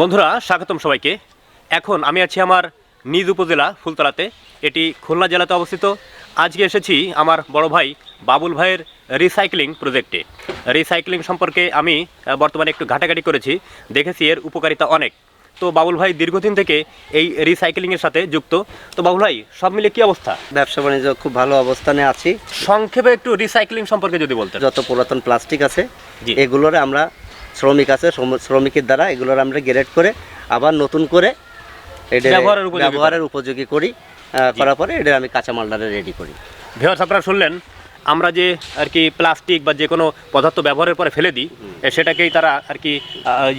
বন্ধুরা স্বাগতম সবাইকে। এখন আমি আছি আমার নিজ উপজেলা ফুলতলাতে। এটি খুলনা জেলাতে অবস্থিত। আজকে এসেছি আমার বড় ভাই বাবুল ভাইয়ের রিসাইক্লিং প্রজেক্টে রিসাইক্লিং সম্পর্কে আমি বর্তমানে একটু ঘাটাঘাটি করেছি। দেখেছি এর উপকারিতা অনেক। তো বাবুল ভাই দীর্ঘদিন থেকে এই রিসাইক্লিংয়ের সাথে যুক্ত। তো বাবুল ভাই সব মিলে কি অবস্থা? ব্যবসা বাণিজ্য খুব ভালো অবস্থানে আছি। সংক্ষেপে একটু রিসাইক্লিং সম্পর্কে যদি বলতে যত পুরাতন প্লাস্টিক আছে। এগুলোর আমরা শ্রমিক আছে শ্রমিকের দ্বারা এগুলোর আমরা গ্রেড করে আবার নতুন করে এটা ব্যবহারের উপযোগী করি। করার পরে এটা আমি কাঁচামালটা রেডি করি। ভিওর্স আপনারা শুনলেন আমরা যে আর কি প্লাস্টিক বা যে কোনো পদার্থ ব্যবহারের পরে ফেলে দিই সেটাকেই তারা আর কি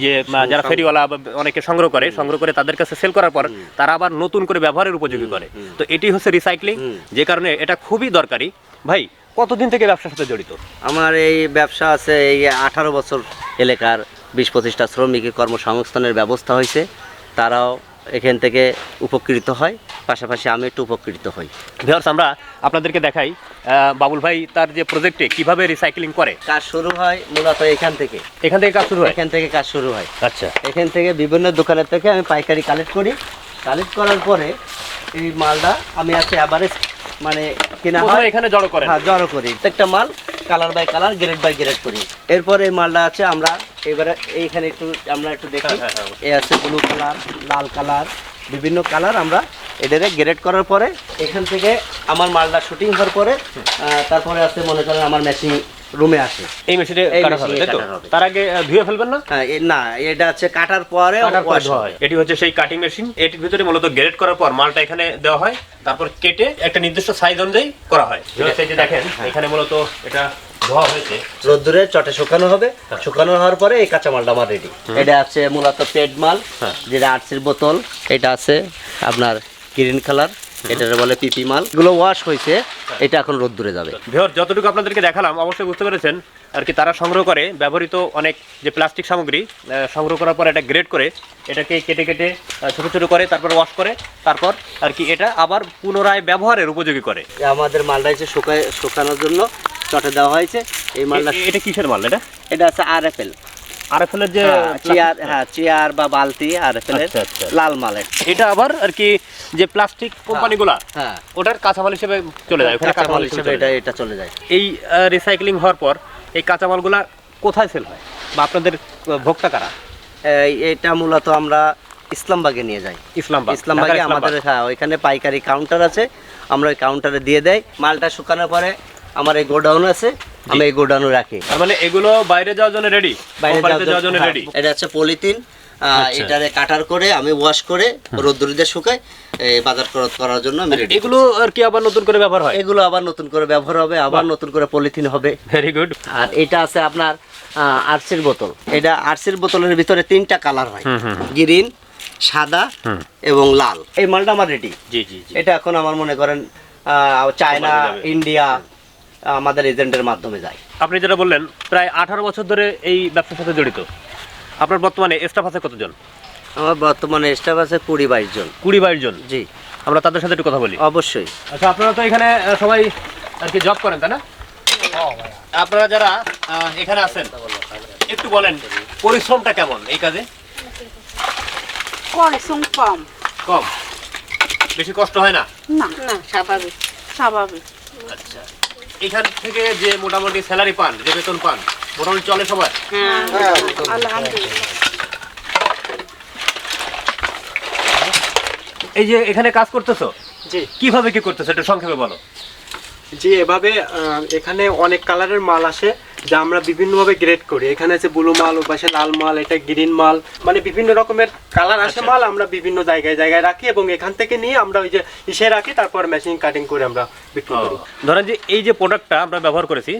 যে যারা ফেরিওয়ালা অনেকে সংগ্রহ করে সংগ্রহ করে তাদের কাছে সেল করার পর তারা আবার নতুন করে ব্যবহারের উপযোগী করে। তো এটি হচ্ছে রিসাইক্লিং যে কারণে এটা খুবই দরকারি। ভাই কতদিন থেকে ব্যবসার সাথে জড়িত? আমার এই ব্যবসা আছে এই আঠারো বছর এলাকার বিশ পঁচিশটা শ্রমিকের কর্মসংস্থানের ব্যবস্থা হয়েছে। তারাও এখান থেকে উপকৃত হয়। পাশাপাশি আমি একটু উপকৃত হই। ভিওর্স আমরা আপনাদেরকে দেখাই বাবুল ভাই তার যে প্রজেক্টে কীভাবে রিসাইক্লিং করে? কাজ শুরু হয় মূলত এখান থেকে। এখান থেকে কাজ শুরু হয়? এখান থেকে কাজ শুরু হয়। আচ্ছা। এখান থেকে বিভিন্ন দোকানের থেকে আমি পাইকারি কালেক্ট করি। কালেক্ট করার পরে এই মালটা আমি আছে অ্যাভারেজ মানে কেনা হয় এখানে জড়ো করে হ্যাঁ জড়ো করি। প্রত্যেকটা মাল colour by colour grade by grade করি। এরপরে এই মালটা আছে আমরা এবারে এইখানে একটু আমরা একটু দেখি। হ্যাঁ, হ্যাঁ, এ আছে ব্লু কালার লাল কালার বিভিন্ন কালার আমরা এদের গ্রেড করার পরে এখান থেকে আমার মালটা শুটিং হওয়ার পরে তারপরে আছে মনে করেন আমার মেশিন রুমে আসে। এই মেশিনে কাটা হবে তাই তো? তার আগে ধুয়ে ফেলবেন না? হ্যাঁ না এটা হচ্ছে কাটার পরে হয়। এটি হচ্ছে সেই কাটিং মেশিন এটির ভিতরে মূলত গ্রেড করার পর মালটা এখানে দেওয়া হয়। তারপর কেটে একটা নির্দিষ্ট সাইজ অনুযায়ী করা হয়। এই যে দেখেন এখানে মূলত এটা ধোয়া হয়েছে। রোদ্দুরে চটে শুকানো হবে। শুকানো হওয়ার পরে এই কাঁচা মালটা আমার রেডি এটা আছে মূলত পেড মাল হ্যাঁ। যেটা আটসির বোতল। এটা আছে আপনার গ্রিন কালার এটা বলে পিপি মাল। এগুলো ওয়াশ হয়েছে। এটা এখন রোদ্দুরে যাবে। ভিওর যতটুকু আপনাদেরকে দেখালাম অবশ্যই বুঝতে পেরেছেন আর কি তারা সংগ্রহ করে ব্যবহৃত অনেক যে প্লাস্টিক সামগ্রী সংগ্রহ করার পর এটা গ্রেড করে এটাকে কেটে কেটে ছোট ছোট করে তারপর ওয়াশ করে তারপর আর কি এটা আবার পুনরায় ব্যবহারের উপযোগী করে। আমাদের মালটা হচ্ছে শুকায় শুকানোর জন্য চটে দেওয়া হয়েছে। এই মালটা এটা কিসের মাল এটা? এটা আছে আর এফ এল আর এফ এর যে চেয়ার হ্যাঁ চেয়ার বা বালতি আর এফ এল আচ্ছা, আচ্ছা। লাল মালের। এটা আবার আর কি যে প্লাস্টিক কোম্পানিগুলা হ্যাঁ ওটার কাঁচামাল হিসেবে চলে যায় ওখানে কাঁচামাল হিসেবে এটা এটা চলে যায়। এই রিসাইক্লিং হওয়ার পর এই কাঁচামালগুলা কোথায় সেল হয়? বা আপনাদের ভোক্তা কারা? এটা মূলত আমরা ইসলামবাগে নিয়ে যাই। ইসলামবাগ ইসলামবাগে আমাদের হ্যাঁ ওইখানে পাইকারি কাউন্টার আছে। আমরা ওই কাউন্টারে দিয়ে দেয় মালটা শুকানোর পরে আমার এই গোডাউন আছে আমি এই গোডাউনে রাখি। মানে এগুলো বাইরে যাওয়ার জন্য রেডি বাইরে যাওয়ার জন্য রেডি হ্যাঁ, এটা হচ্ছে পলিথিন। এটারে কাটার করে আমি ওয়াশ করে রোদ্দুরিতে শুকাই বাজার করা- করার জন্য আমি রেডি এগুলো আর কি আবার নতুন করে ব্যবহার হয়? এগুলো আবার নতুন করে ব্যবহার হবে আবার নতুন করে পলিথিন হবে। ভেরি গুড আর এটা আছে আপনার আরসির বোতল। এটা আরসির বোতলের ভিতরে তিনটা কালার হয়। গ্রিন সাদা এবং লাল। এই মালটা আমার রেডি জি জি এটা এখন আমার মনে করেন আহ, চায়না ইন্ডিয়া আমাদের এজেন্টের মাধ্যমে যায়। আপনি যেটা বললেন প্রায় আঠারো বছর ধরে এই ব্যবসার সাথে জড়িত। আপনার বর্তমানে স্টাফ আছে কতজন? আমার বর্তমানে স্টাফ আছে কুড়ি বাইশ জন। কুড়ি বাইশ জন? জি। আমরা তাদের সাথে একটু কথা বলি। অবশ্যই। আচ্ছা আপনারা তো এখানে সবাই আর কি জব করেন তাই না? আপনারা যারা এখানে আছেন একটু বলেন পরিশ্রমটা কেমন এই কাজে? পরিশ্রম কম। কম? বেশি কষ্ট হয় না? না না স্বাভাবিক স্বাভাবিক। আচ্ছা। এখান থেকে যে মোটামুটি স্যালারি পান যে বেতন পান মোটামুটি চলে সবার হ্যাঁ এই যে এখানে কাজ করতেছো? জি। কীভাবে কি করতেছো? একটু সংক্ষেপে বলো। জি এভাবে এখানে অনেক কালারের মাল আসে যা আমরা বিভিন্নভাবে গ্রেড করি। এখানে আছে ব্লু মাল ও পাশে লাল মাল এটা গ্রিন মাল। মানে বিভিন্ন রকমের কালার আসে আচ্ছা। মাল আমরা বিভিন্ন জায়গায় জায়গায় রাখি এবং এখান থেকে নিয়ে আমরা ওই যে ইসে রাখি তারপর মেশিন কাটিং করে আমরা বিক্রি করি। ধরেন যে এই যে প্রোডাক্টটা আমরা ব্যবহার করেছি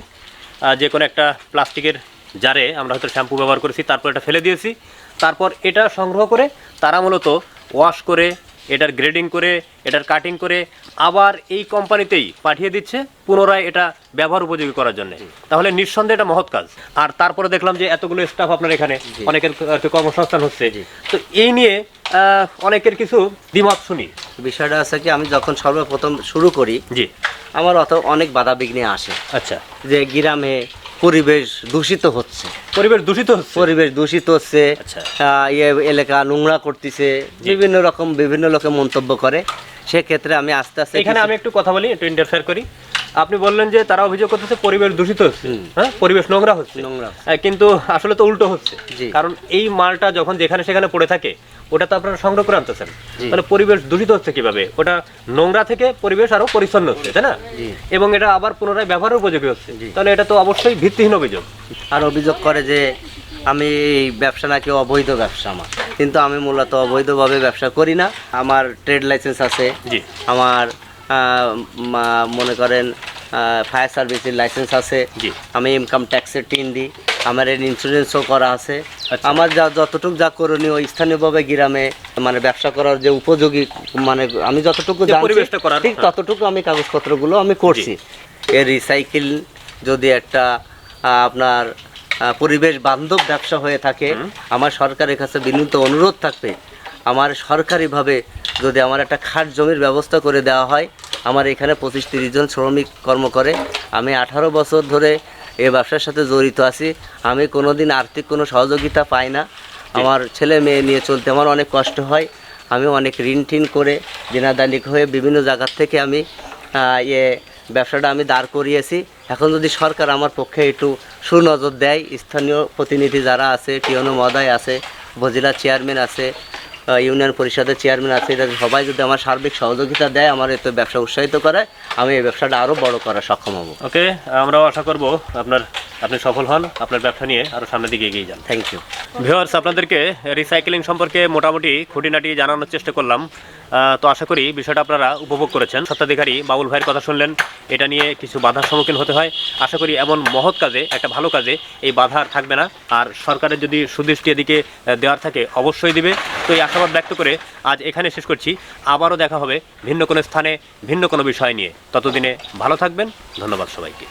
যে কোনো একটা প্লাস্টিকের জারে আমরা হয়তো শ্যাম্পু ব্যবহার করেছি তারপর এটা ফেলে দিয়েছি। তারপর এটা সংগ্রহ করে তারা মূলত ওয়াশ করে এটার গ্রেডিং করে এটার কাটিং করে আবার এই কোম্পানিতেই পাঠিয়ে দিচ্ছে পুনরায় এটা ব্যবহার উপযোগী করার জন্য। তাহলে নিঃসন্দেহে এটা মহৎ কাজ। আর তারপরে দেখলাম যে এতগুলো স্টাফ আপনার এখানে অনেকের কর্মসংস্থান হচ্ছে। তো এই নিয়ে অনেকের কিছু দ্বিমত শুনি। বিষয়টা আছে কি আমি যখন সর্বপ্রথম শুরু করি জি। আমার অত অনেক বাধা বিঘ্নে আসে। আচ্ছা। যে গ্রামে পরিবেশ দূষিত হচ্ছে। পরিবেশ দূষিত হচ্ছে? পরিবেশ দূষিত হচ্ছে। আচ্ছা। ইয়ে এলাকা নোংরা করতেছে। বিভিন্ন রকম বিভিন্ন লোকে মন্তব্য করে। সেক্ষেত্রে আমি আস্তে আস্তে এখানে আমি একটু কথা বলি একটু ইন্টারফেয়ার করি। আপনি বললেন যে তারা অভিযোগ করতেছে পরিবেশ দূষিত হচ্ছে। হ্যাঁ? পরিবেশ নোংরা হচ্ছে। নোংরা কিন্তু আসলে তো উল্টো হচ্ছে। কারণ এই মালটা যখন যেখানে সেখানে পড়ে থাকে ওটা তো আপনারা সংগ্রহ করে আনতেছেন। তাহলে পরিবেশ দূষিত হচ্ছে কীভাবে? ওটা নোংরা থেকে পরিবেশ আরও পরিচ্ছন্ন হচ্ছে তাই না? এবং এটা আবার পুনরায় ব্যবহারের উপযোগী হচ্ছে। তাহলে এটা তো অবশ্যই ভিত্তিহীন অভিযোগ। আর অভিযোগ করে যে আমি এই ব্যবসা নাকি অবৈধ ব্যবসা আমার। কিন্তু আমি মূলত অবৈধভাবে ব্যবসা করি না। আমার ট্রেড লাইসেন্স আছে। আমার মনে করেন ফায়ার সার্ভিসের লাইসেন্স আছে। আমি ইনকাম ট্যাক্সের টিন দিই আমার এর ইন্স্যুরেন্সও করা আছে। আচ্ছা। আমার যা যতটুকু যা করণীয় স্থানীয়ভাবে গ্রামে মানে ব্যবসা করার যে উপযোগী মানে আমি যতটুকু ঠিক। ততটুকু আমি কাগজপত্রগুলো আমি করছি। এর রিসাইকেল যদি একটা আপনার পরিবেশ বান্ধব ব্যবসা হয়ে থাকে আমার সরকারের কাছে বিনীত অনুরোধ থাকবে আমার সরকারিভাবে যদি আমার একটা খাট জমির ব্যবস্থা করে দেওয়া হয়, আমার এখানে পঁচিশ তিরিশ জন শ্রমিক কর্ম করে। আমি আঠারো বছর ধরে এই ব্যবসার সাথে জড়িত আছি। আমি কোনো দিন আর্থিক কোনো সহযোগিতা পাই না। আমার ছেলে মেয়ে নিয়ে চলতে আমার অনেক কষ্ট হয়। আমি অনেক ঋণ টিন করে দিনাদানিক হয়ে বিভিন্ন জায়গার থেকে আমি ইয়ে ব্যবসাটা আমি দাঁড় করিয়েছি। এখন যদি সরকার আমার পক্ষে একটু সুনজর দেয়, স্থানীয় প্রতিনিধি যারা আছে টিয়নো মদায় আছে, উপজেলা চেয়ারম্যান আছে ইউনিয়ন পরিষদের চেয়ারম্যান আছে এটা সবাই যদি আমার সার্বিক সহযোগিতা দেয় আমার এতে ব্যবসা উৎসাহিত করে আমি এই ব্যবসাটা আরও বড় করা সক্ষম হব। ওকে আমরাও আশা করব আপনার আপনি সফল হন আপনার ব্যবসা নিয়ে আরও সামনের দিকে এগিয়ে যান। থ্যাংক ইউ ভিউয়ার্স আপনাদেরকে রিসাইকেলিং সম্পর্কে মোটামুটি খুঁটিনাটি জানানোর চেষ্টা করলাম। তো আশা করি বিষয়টা আপনারা উপভোগ করেছেন। স্বত্বাধিকারী বাবুল ভাইয়ের কথা শুনলেন এটা নিয়ে কিছু বাধার সম্মুখীন হতে হয়। আশা করি এমন মহৎ কাজে একটা ভালো কাজে এই বাধা আর থাকবে না। আর সরকারের যদি সুদৃষ্টি এদিকে দেওয়ার থাকে অবশ্যই দিবে। তো এই আশাবাদ ব্যক্ত করে আজ এখানে শেষ করছি। আবারও দেখা হবে ভিন্ন কোনো স্থানে ভিন্ন কোনো বিষয় নিয়ে। ততদিনে ভালো থাকবেন। ধন্যবাদ সবাইকে।